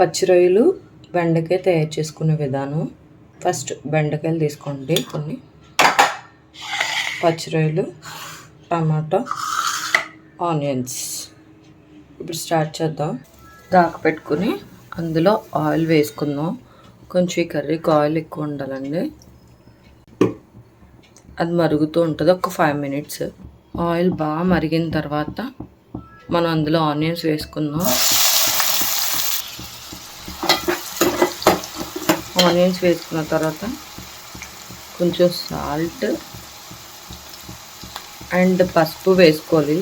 పచ్చి రొయ్యలు బెండకాయ తయారు చేసుకునే విధానం. ఫస్ట్ బెండకాయలు తీసుకోండి కొన్ని. పచ్చి రొయ్యలు టమాటా ఆనియన్స్. ఇప్పుడు స్టార్ట్ చేద్దాం. దాకా పెట్టుకుని అందులో ఆయిల్ వేసుకుందాం. కొంచెం ఈ కర్రీకి ఆయిల్ ఎక్కువ ఉండాలండి. అది మరుగుతూ ఉంటుంది ఒక ఫైవ్ మినిట్స్. ఆయిల్ బాగా మరిగిన తర్వాత మనం అందులో ఆనియన్స్ వేసుకుందాం. ఆనియన్స్ వేసుకున్న తర్వాత కొంచెం సాల్ట్ అండ్ పసుపు వేసుకోవాలి.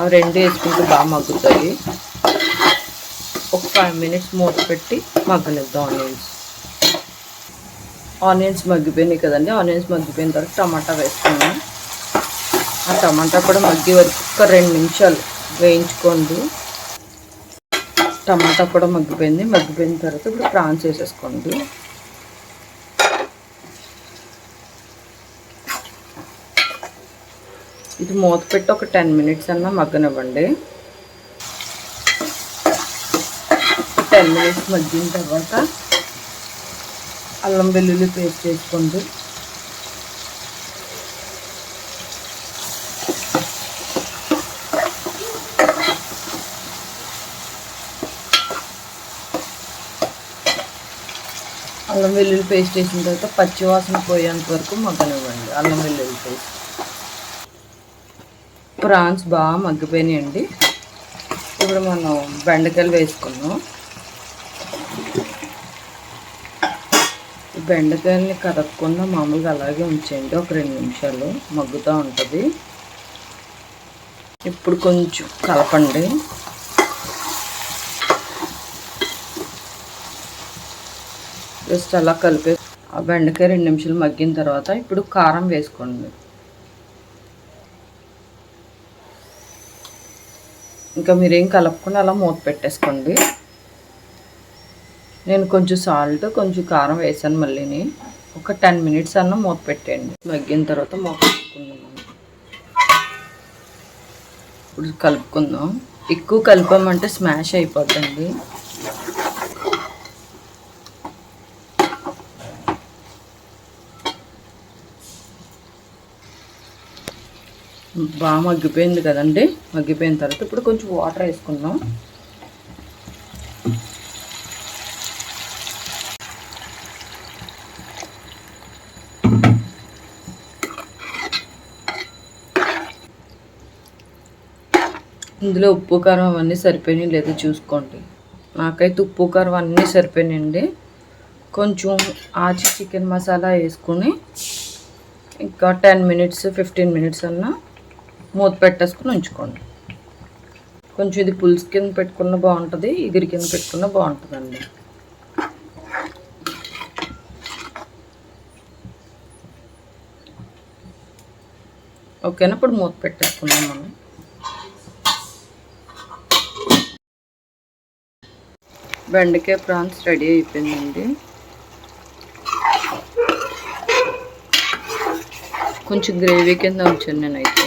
ఆ రెండు వేసుకుంటే బాగా మగ్గుతాయి. ఒక ఫైవ్ మినిట్స్ మూత పెట్టి మగ్గనిద్దాం ఆనియన్స్. ఆనియన్స్ మగ్గిపోయినాయి కదండి ఆనియన్స్ మగ్గిపోయిన తర్వాత టమాటా వేసుకున్నాం ఆ టమాటా కూడా మగ్గి వరకు ఒక రెండు నిమిషాలు వేయించుకోండి. టమాటా కూడా మగ్గిపోయింది. మగ్గిపోయిన తర్వాత ఇప్పుడు ప్రాన్స్ వేసేసుకోండి ఇది మూత పెట్టి ఒక టెన్ మినిట్స్ అన్నా మగ్గనివ్వండి. టెన్ మినిట్స్ మగ్గిన తర్వాత అల్లం వెల్లుల్లి పేస్ట్ వేసుకోండి. అల్లం వెల్లుల్లి పేస్ట్ వేసిన తర్వాత పచ్చివాసన పోయేంత వరకు మగ్గనివ్వండి. అల్లం వెల్లుల్లి పేస్ట్. ప్రాన్స్ బాగా మగ్గిపోయినాయండి. ఇప్పుడు మనం బెండకాయలు వేసుకున్నాం బెండకాయలని కదపకుండా మామూలుగా అలాగే ఉంచేయండి. ఒక రెండు నిమిషాలు మగ్గుతూ ఉంటుంది. ఇప్పుడు కొంచెం కలపండి. జస్ట్ అలా కలిపే ఆ బెండకాయ రెండు నిమిషాలు మగ్గిన తర్వాత ఇప్పుడు కారం వేసుకోండి. ఇంకా మీరేం కలపకుండా అలా మూత పెట్టేసుకోండి. నేను కొంచెం సాల్ట్ కొంచెం కారం వేసాను మళ్ళీని. ఒక టెన్ మినిట్స్ అన్న మూత పెట్టేయండి. మగ్గిన తర్వాత మూత పెట్టుకుందాం. ఇప్పుడు కలుపుకుందాం. ఎక్కువ కలపమంటే స్మాష్ అయిపోతుంది బాగా మగ్గిపోయింది కదండి. మగ్గిపోయిన తర్వాత ఇప్పుడు కొంచెం వాటర్ వేసుకుందాం. ఇందులో ఉప్పు కారం అవన్నీ సరిపోయినాయి. లేదా చూసుకోండి. నాకైతే ఉప్పు కారం అన్నీ సరిపోయినాయండి. కొంచెం ఆచి చికెన్ మసాలా వేసుకొని ఇంకా టెన్ మినిట్స్ ఫిఫ్టీన్ మినిట్స్ అన్నా మూత పెట్టేసుకుని ఉంచుకోండి. కొంచెం ఇది పులుసు కింద పెట్టుకున్న బాగుంటుంది ఇగురి కింద పెట్టుకున్న బాగుంటుందండి. ఓకేనా? ఇప్పుడు మూత పెట్టేసుకుందాం మనం. బెండకాయ ప్రాన్స్ రెడీ అయిపోయిందండి. కొంచెం గ్రేవీ కింద ఉంచాను నేనైతే.